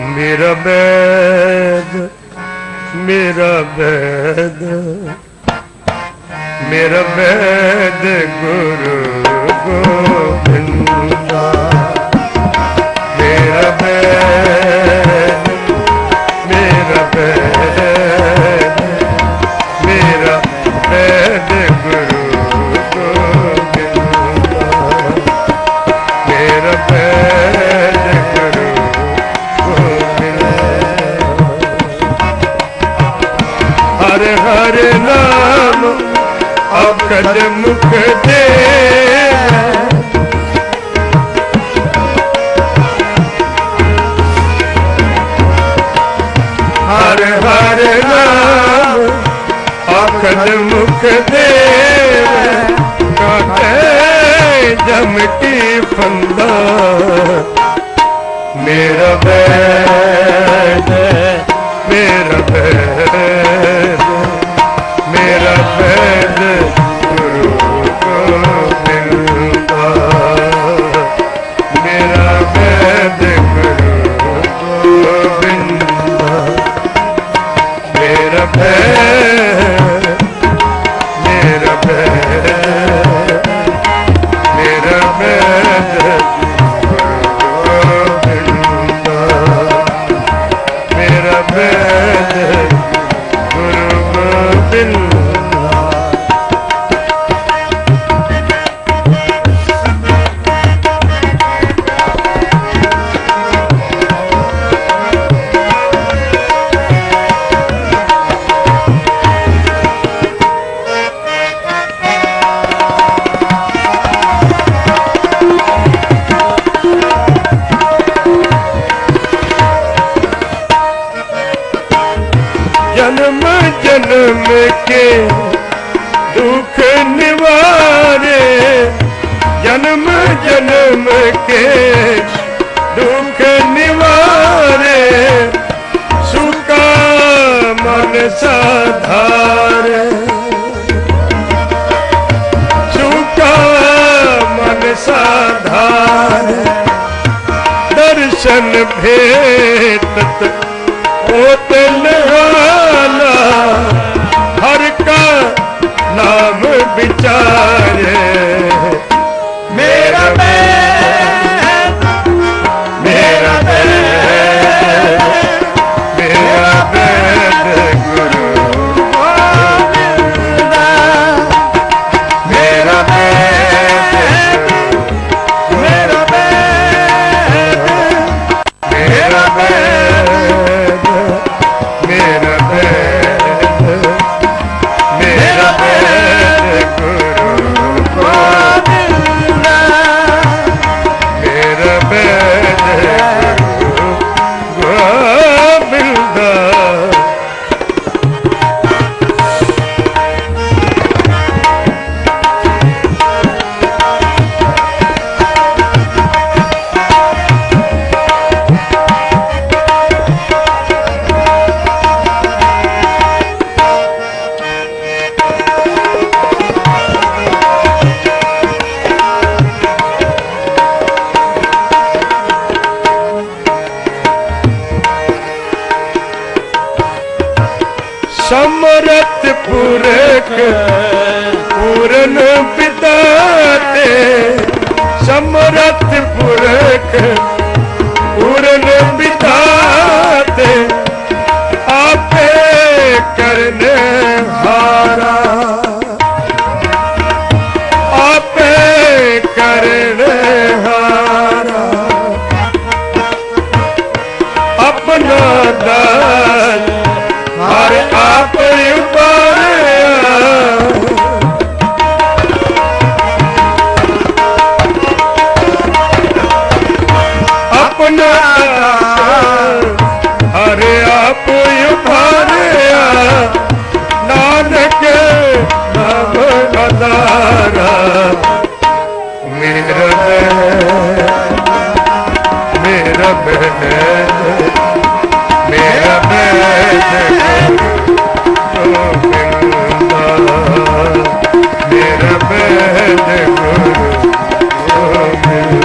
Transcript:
ਮੇਰਾ ਬੈਦ ਮੇਰਾ ਬੈਦ ਮੇਰਾ ਬੈਦ ਗੁਰੂ ਹਰ ਹਰ ਨਾਮ ਅਕਦ ਮੁਖ ਦੇ ਹਰ ਹਰ ਨਾਮ ਅਕਦ ਮੁਖ ਦੇ ਕਾਟੇ ਜਮ ਫੰਦਾ। ਮੇਰਾ ਬੈਦ ਮੇਰਾ ਬੈਦ जन्म जन्म के दुख निवारे जन्म जन्म के दुख निवारे सुका मन साधारे सुका मन साधारे दर्शन भेटत ਸਮਰਤ ਪੁਰਖ ਪੂਰਨ ਪਿਤਾਤੇ ਸਮਰਤ ਪੁਰਖ ਪੂਰਨ ਪਿਤਾਤੇ ਆਪੇ ਕਰਨ ਹਾਰਾ ਆਪੇ ਕਰਨ ਹਾਰਾ ਆਪਣਾ ਆਪਣਾ ਹਰ ਆਪ ਉਭਾਰਿਆ ਨਾਨਕ ਨਾਮ ਅਦਾਰਾ ਮੇਰਾ ਬਹਿ ਮੇਰਾ ਬਹਿ ਮੇਰਾ ਬਹਿ। ਮੇਰਾ ਬਹਿ ਗੁਰੂ